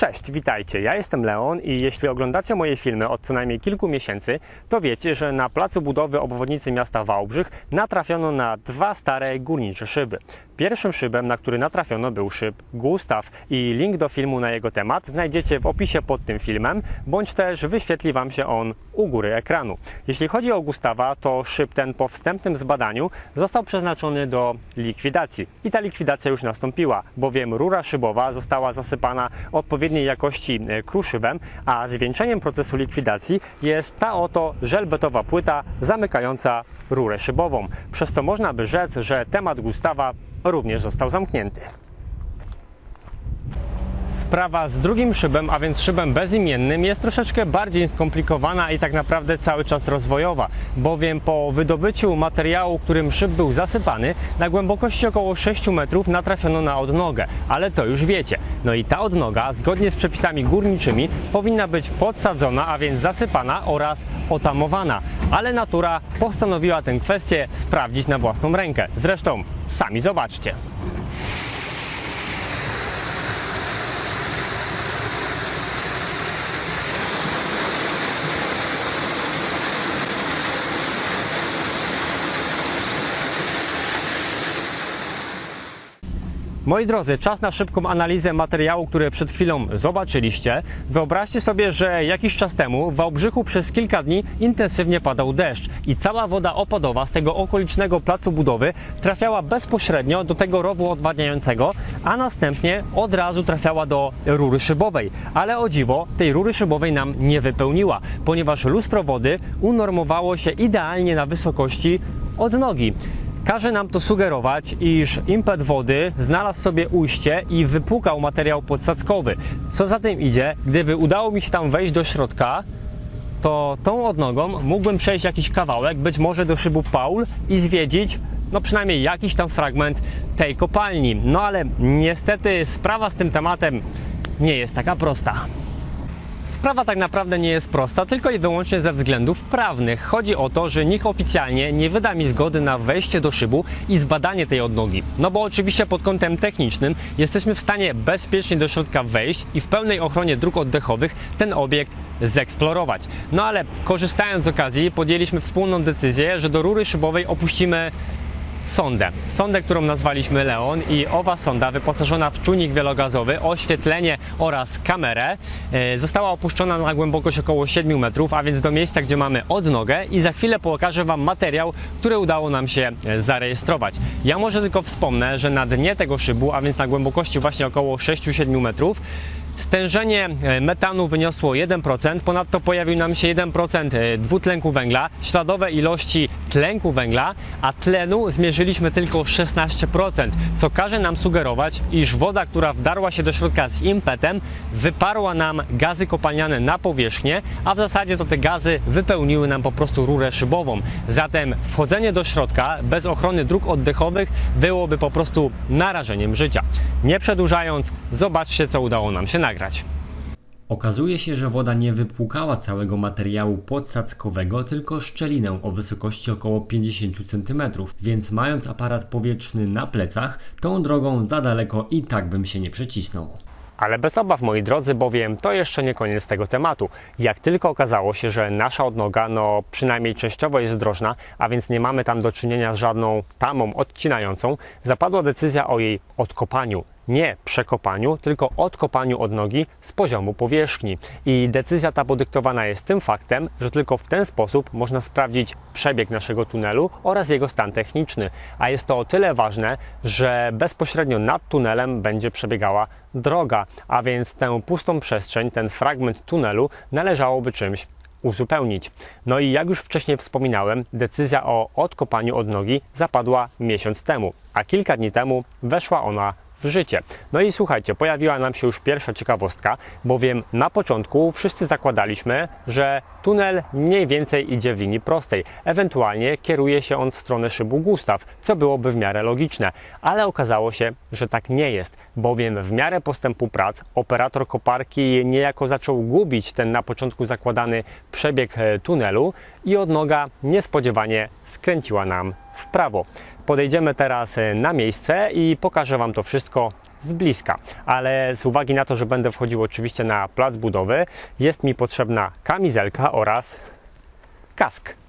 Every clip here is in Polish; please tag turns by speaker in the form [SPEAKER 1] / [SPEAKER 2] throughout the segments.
[SPEAKER 1] Cześć, witajcie. Ja jestem Leon i jeśli oglądacie moje filmy od co najmniej kilku miesięcy, to wiecie, że na placu budowy obwodnicy miasta Wałbrzych natrafiono na dwa stare górnicze szyby. Pierwszym szybem, na który natrafiono był szyb Gustaw i link do filmu na jego temat znajdziecie w opisie pod tym filmem, bądź też wyświetli Wam się on u góry ekranu. Jeśli chodzi o Gustawa, to szyb ten po wstępnym zbadaniu został przeznaczony do likwidacji. I ta likwidacja już nastąpiła, bowiem rura szybowa została zasypana odpowiedniej jakości e, kruszywem, a zwieńczeniem procesu likwidacji jest ta oto żelbetowa płyta zamykająca rurę szybową. Przez to można by rzec, że temat Gustawa również został zamknięty. Sprawa z drugim szybem, a więc szybem bezimiennym, jest troszeczkę bardziej skomplikowana i tak naprawdę cały czas rozwojowa, bowiem po wydobyciu materiału, którym szyb był zasypany, na głębokości około 6 metrów natrafiono na odnogę, ale to już wiecie. No i ta odnoga, zgodnie z przepisami górniczymi, powinna być podsadzona, a więc zasypana oraz otamowana, ale natura postanowiła tę kwestię sprawdzić na własną rękę. Zresztą sami zobaczcie. Moi drodzy, czas na szybką analizę materiału, który przed chwilą zobaczyliście. Wyobraźcie sobie, że jakiś czas temu w Wałbrzychu przez kilka dni intensywnie padał deszcz i cała woda opadowa z tego okolicznego placu budowy trafiała bezpośrednio do tego rowu odwadniającego, a następnie od razu trafiała do rury szybowej. Ale o dziwo, tej rury szybowej nam nie wypełniła, ponieważ lustro wody unormowało się idealnie na wysokości od nogi. Każe nam to sugerować, iż impet wody znalazł sobie ujście i wypłukał materiał podsadzkowy. Co za tym idzie, gdyby udało mi się tam wejść do środka, to tą odnogą mógłbym przejść jakiś kawałek, być może do szybu Paul i zwiedzić no przynajmniej jakiś tam fragment tej kopalni. No ale niestety sprawa z tym tematem nie jest taka prosta. Sprawa tak naprawdę nie jest prosta, tylko i wyłącznie ze względów prawnych. Chodzi o to, że nikt oficjalnie nie wyda mi zgody na wejście do szybu i zbadanie tej odnogi. No bo oczywiście pod kątem technicznym jesteśmy w stanie bezpiecznie do środka wejść i w pełnej ochronie dróg oddechowych ten obiekt zeksplorować. No ale korzystając z okazji podjęliśmy wspólną decyzję, że do rury szybowej opuścimy sondę. Sondę, którą nazwaliśmy Leon i owa sonda wyposażona w czujnik wielogazowy, oświetlenie oraz kamerę e, została opuszczona na głębokość około 7 metrów, a więc do miejsca, gdzie mamy odnogę i za chwilę pokażę Wam materiał, który udało nam się e, zarejestrować. Ja może tylko wspomnę, że na dnie tego szybu, a więc na głębokości właśnie około 6-7 metrów, Stężenie e, metanu wyniosło 1%, ponadto pojawił nam się 1% e, dwutlenku węgla, śladowe ilości tlenku węgla, a tlenu zmierzyliśmy tylko 16%, co każe nam sugerować, iż woda, która wdarła się do środka z impetem, wyparła nam gazy kopalniane na powierzchnię, a w zasadzie to te gazy wypełniły nam po prostu rurę szybową. Zatem wchodzenie do środka bez ochrony dróg oddechowych byłoby po prostu narażeniem życia. Nie przedłużając, zobaczcie co udało nam się nagrać.
[SPEAKER 2] Okazuje się, że woda nie wypłukała całego materiału podsadzkowego, tylko szczelinę o wysokości około 50 cm, więc mając aparat powietrzny na plecach, tą drogą za daleko i tak bym się nie przecisnął.
[SPEAKER 1] Ale bez obaw, moi drodzy, bowiem to jeszcze nie koniec tego tematu. Jak tylko okazało się, że nasza odnoga, no przynajmniej częściowo jest drożna, a więc nie mamy tam do czynienia z żadną tamą odcinającą, zapadła decyzja o jej odkopaniu nie przekopaniu, tylko odkopaniu odnogi z poziomu powierzchni. I decyzja ta podyktowana jest tym faktem, że tylko w ten sposób można sprawdzić przebieg naszego tunelu oraz jego stan techniczny. A jest to o tyle ważne, że bezpośrednio nad tunelem będzie przebiegała droga, a więc tę pustą przestrzeń, ten fragment tunelu należałoby czymś uzupełnić. No i jak już wcześniej wspominałem, decyzja o odkopaniu odnogi zapadła miesiąc temu, a kilka dni temu weszła ona w życie. No i słuchajcie, pojawiła nam się już pierwsza ciekawostka, bowiem na początku wszyscy zakładaliśmy, że tunel mniej więcej idzie w linii prostej, ewentualnie kieruje się on w stronę szybu Gustaw, co byłoby w miarę logiczne, ale okazało się, że tak nie jest, bowiem w miarę postępu prac operator koparki niejako zaczął gubić ten na początku zakładany przebieg e, tunelu i odnoga niespodziewanie skręciła nam w prawo. Podejdziemy teraz e, na miejsce i pokażę Wam to wszystko z bliska, ale z uwagi na to, że będę wchodził oczywiście na plac budowy, jest mi potrzebna kamizelka oraz kask.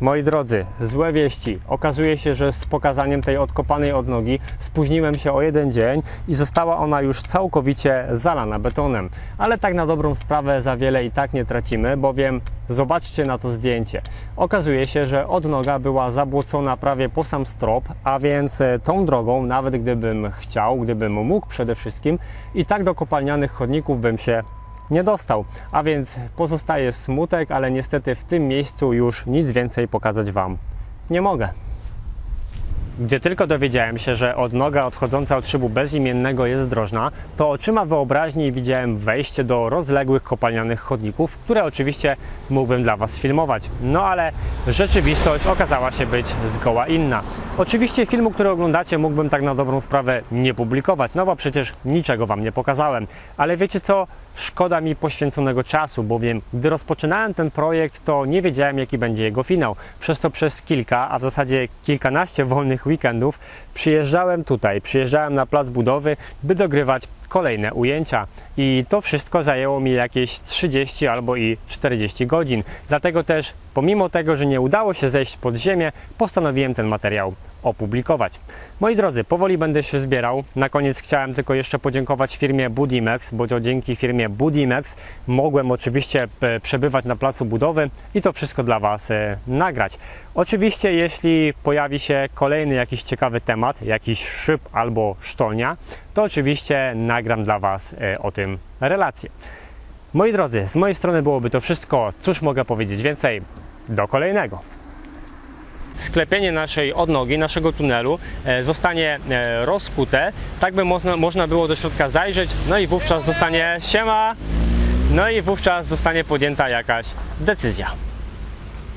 [SPEAKER 1] Moi drodzy, złe wieści. Okazuje się, że z pokazaniem tej odkopanej odnogi spóźniłem się o jeden dzień i została ona już całkowicie zalana betonem. Ale tak na dobrą sprawę za wiele i tak nie tracimy, bowiem zobaczcie na to zdjęcie. Okazuje się, że odnoga była zabłocona prawie po sam strop, a więc e, tą drogą, nawet gdybym chciał, gdybym mógł przede wszystkim, i tak do kopalnianych chodników bym się nie dostał. A więc pozostaje smutek, ale niestety w tym miejscu już nic więcej pokazać Wam nie mogę. Gdy tylko dowiedziałem się, że odnoga odchodząca od szybu bezimiennego jest drożna, to oczyma wyobraźni widziałem wejście do rozległych kopalnianych chodników, które oczywiście mógłbym dla Was filmować. No ale rzeczywistość okazała się być zgoła inna. Oczywiście filmu, który oglądacie, mógłbym tak na dobrą sprawę nie publikować, no bo przecież niczego Wam nie pokazałem. Ale wiecie co? Szkoda mi poświęconego czasu, bowiem gdy rozpoczynałem ten projekt, to nie wiedziałem, jaki będzie jego finał. Przez to przez kilka, a w zasadzie kilkanaście wolnych weekendów przyjeżdżałem tutaj, przyjeżdżałem na plac budowy, by dogrywać kolejne ujęcia. I to wszystko zajęło mi jakieś 30 albo i 40 godzin. Dlatego też, pomimo tego, że nie udało się zejść pod ziemię, postanowiłem ten materiał opublikować. Moi drodzy, powoli będę się zbierał. Na koniec chciałem tylko jeszcze podziękować firmie Budimex, bo to dzięki firmie Budimex mogłem oczywiście e, przebywać na placu budowy i to wszystko dla Was e, nagrać. Oczywiście, jeśli pojawi się kolejny jakiś ciekawy temat, jakiś szyb albo sztolnia, to oczywiście nagram dla Was e, o tym relację. Moi drodzy, z mojej strony byłoby to wszystko. Cóż mogę powiedzieć więcej? Do kolejnego sklepienie naszej odnogi, naszego tunelu e, zostanie e, rozkute, tak by można, można było do środka zajrzeć, no i wówczas zostanie siema, no i wówczas zostanie podjęta jakaś decyzja.